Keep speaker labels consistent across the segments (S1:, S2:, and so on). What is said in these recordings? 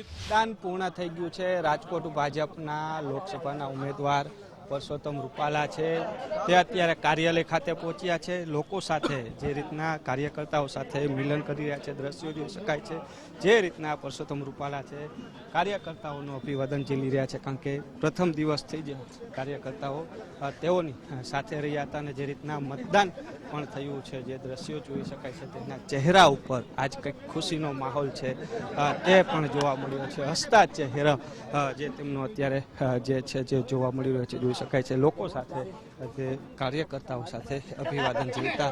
S1: મતદાન પૂર્ણ થઈ ગયું છે. રાજકોટ ભાજપના લોકસભાના ઉમેદવાર પરસોત્તમ રૂપાલા છે. તે અત્યારે કાર્યાલય ખાતે પહોંચ્યા છે. લોકો સાથે જે રીતના કાર્યકર્તાઓ સાથે મિલન કરી રહ્યા છે, દ્રશ્યો જોઈ શકાય છે. જે રીતના પરસોત્તમ રૂપાલા છે, કાર્યકર્તાઓનું અભિવાદન ઝીલી રહ્યા છે, કારણ કે પ્રથમ દિવસથી જ કાર્યકર્તાઓ તેઓની સાથે રહ્યા હતા અને જે રીતના મતદાન પણ થયું છે, જે દ્રશ્યો જોઈ શકાય છે, તેના ચહેરા ઉપર આજ કંઈક ખુશીનો માહોલ છે. તે પણ જોવા મળ્યો છે. હસતા ચહેરા જે તેમનો અત્યારે જે છે, જે જોવા મળી રહ્યો છે, જોઈ શકાય છે. લોકો સાથે, જે કાર્યકર્તાઓ સાથે અભિવાદન જીવતા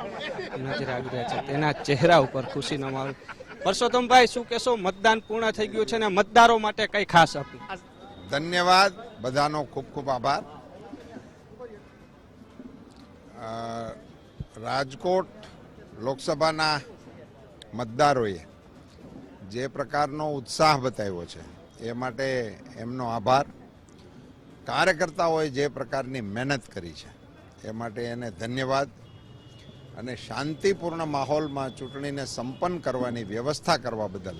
S1: નજરે આવી રહ્યા છે. તેના ચહેરા ઉપર ખુશીનો માહોલ. પરસોત્તમભાઈ, શું કહેશો? મતદાન પૂર્ણ થઈ ગયું છે અને મતદારો માટે કંઈ ખાસ અપીલ?
S2: ધન્યવાદ. બધાનો ખૂબ ખૂબ આભાર. રાજકોટ લોકસભાના મતદારોએ જે પ્રકારનો ઉત્સાહ બતાવ્યો છે, એ માટે એમનો આભાર. કાર્યકર્તાઓએ જે પ્રકારની મહેનત કરી છે, એ માટે એને ધન્યવાદ. અને શાંતિપૂર્ણ માહોલમાં ચૂંટણીને સંપન્ન કરવાની વ્યવસ્થા કરવા બદલ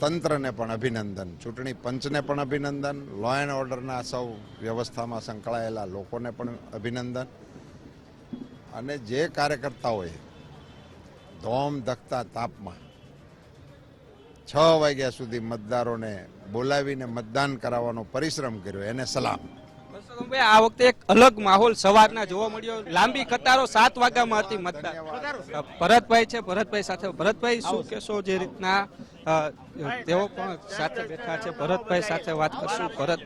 S2: તંત્રને પણ અભિનંદન, ચૂંટણી પંચને પણ અભિનંદન લો એન્ડ ઓર્ડરના સૌ વ્યવસ્થામાં સંકળાયેલા લોકોને પણ અભિનંદન. અને જે કાર્યકર્તાઓએ ધોમ ધખતા તાપમાં છ વાગ્યા સુધી મતદારોને બોલાવીને મતદાન કરાવવાનો પરિશ્રમ કર્યો, એને સલામ.
S1: આ વખતે એક અલગ માહોલ સવારના જોવા મળ્યો. લાંબી કતારો સાત વાગ્યામાં હતી મતદાન. ભરતભાઈ છે, ભરતભાઈ સાથે. ભરતભાઈ, શું કહેશો જે રીતના તેઓ પણ સાથે બેઠા છે. ભરતભાઈ સાથે વાત કરશું. ભરત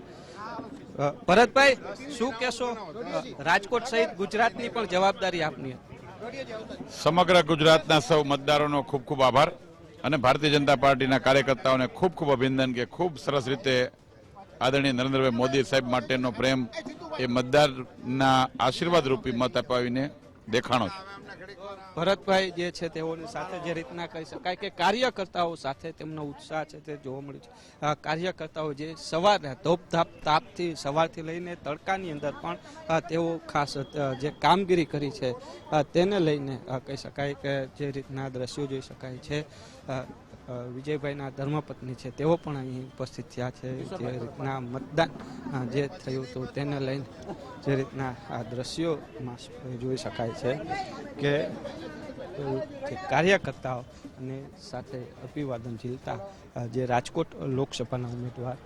S1: ભરતભાઈ, શું કહેશો? રાજકોટ સહિત ગુજરાતની પણ જવાબદારી આપની
S3: સમગ્ર ગુજરાતના સૌ મતદારોનો ખૂબ ખૂબ આભાર અને ભારતીય જનતા પાર્ટીના કાર્યકર્તાઓને ખૂબ ખૂબ અભિનંદન કે ખૂબ સરસ રીતે આદરણીય નરેન્દ્રભાઈ મોદી સાહેબ માટેનો પ્રેમ એ મતદારના આશીર્વાદ રૂપી મત અપાવીને દેખાણો છે.
S1: ભરતભાઈ જે છે તેઓની સાથે જે રીતના કહી શકાય કે કાર્યકર્તાઓ સાથે તેમનો ઉત્સાહ છે તે જોવા મળ્યું છે. કાર્યકર્તાઓ જે સવારના ધોપધાપ તાપથી સવારથી લઈને તડકાની અંદર પણ તેઓ ખાસ જે કામગીરી કરી છે તેને લઈને કહી શકાય કે જે રીતના દ્રશ્યો જોઈ શકાય છે વિજયભાઈના ધર્મપત્ની છે, તેઓ પણ અહીં ઉપસ્થિત થયા છે, જે રીતના મતદાન જે થયું હતું તેને લઈને, જે રીતના આ દ્રશ્યોમાં જોઈ શકાય છે. કે જે કાર્યકર્તાઓ અને સાથે અભિવાદન ઝીલતા જે રાજકોટ લોકસભાના ઉમેદવાર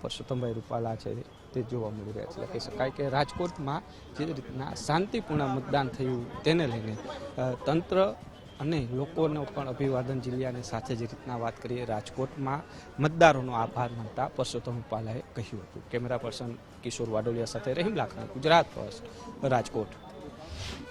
S1: પરસોત્તમભાઈ રૂપાલા છે, તે જોવા મળી રહ્યા છે. કહી શકાય કે રાજકોટમાં જે રીતના શાંતિપૂર્ણ મતદાન થયું તેને લઈને તંત્ર અને લોકોનો પણ અભિવાદન જિલ્લાની સાથે જે રીતના વાત કરીએ, રાજકોટમાં મતદારોનો આભાર માનતા પરસોત્તમ રૂપાલાએ કહ્યું હતું. કેમેરા પર્સન કિશોર વાડોલિયા સાથે રહીમ લાખણા, ગુજરાત ફર્સ્ટ, રાજકોટ.